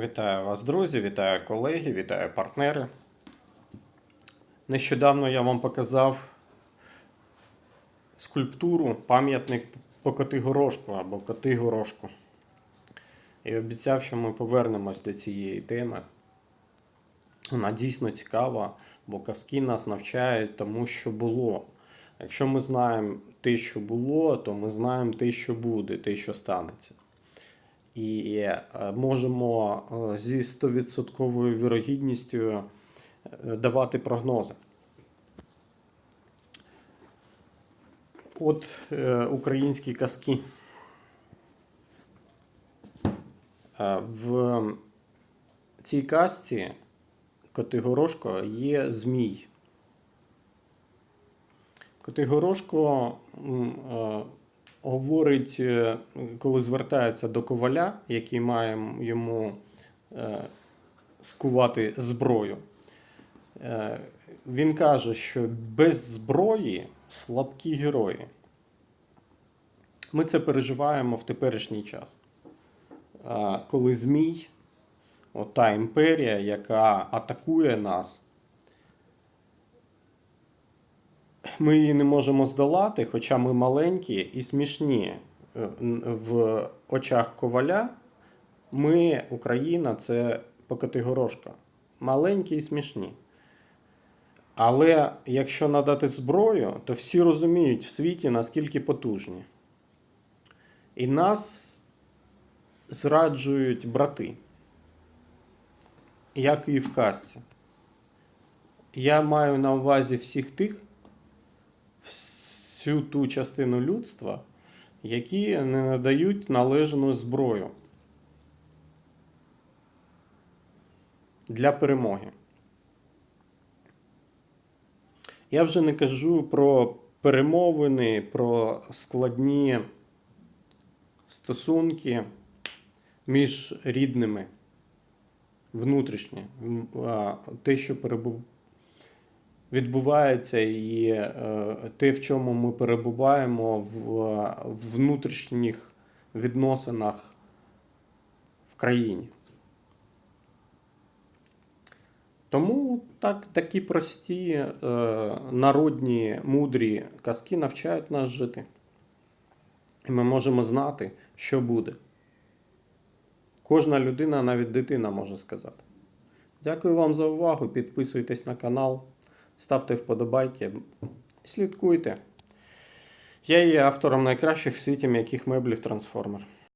Вітаю вас, друзі, вітаю колеги, вітаю партнери. Нещодавно я вам показав скульптуру, пам'ятник по коти горошку або коти горошку. І обіцяв, що ми повернемось до цієї теми. Вона дійсно цікава, бо казки нас навчають тому, що було. Якщо ми знаємо те, що було, то ми знаємо те, що буде, те, що станеться. І е, можемо е, зі 100% вірогідністю е, давати прогнози. От українські казки. В цій казці Котигорошко є змій. Котигорошко говорить, е, коли звертається до коваля, який має йому е, скувати зброю. Е, Він каже, що без зброї слабкі герої. Ми це переживаємо в теперішній час. Коли Змій, ота імперія, яка атакує нас, ми її не можемо здолати, хоча ми маленькі і смішні Е, в очах коваля. Ми, Україна, це покатигорошка. Маленькі і смішні. Але якщо надати зброю, то всі розуміють в світі, наскільки потужні. І нас зраджують брати. Як і в казці. Я маю на увазі всіх тих, всю ту частину людства, які не надають належну зброю для перемоги. Я вже не кажу про перемовини, про складні стосунки між рідними, внутрішні, те, що відбувається, і е, те, в чому ми перебуваємо в е, внутрішніх відносинах в країні. Тому так, такі прості е, народні мудрі казки навчають нас жити. І ми можемо знати, що буде. Кожна людина, навіть дитина може сказати. Дякую вам за увагу. Підписуйтесь на канал, ставте вподобайки, слідкуйте. Я є автором найкращих в світі м'яких меблів Трансформер.